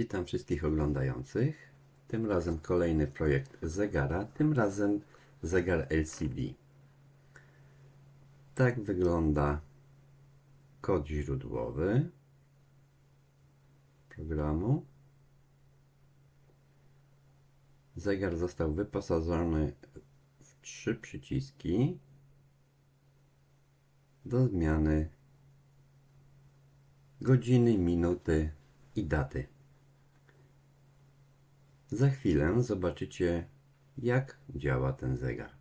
Witam wszystkich oglądających. Tym razem kolejny projekt zegara, tym razem zegar LCD. Tak wygląda kod źródłowy programu. Zegar został wyposażony w trzy przyciski do zmiany godziny, minuty i daty. Za chwilę zobaczycie, jak działa ten zegar.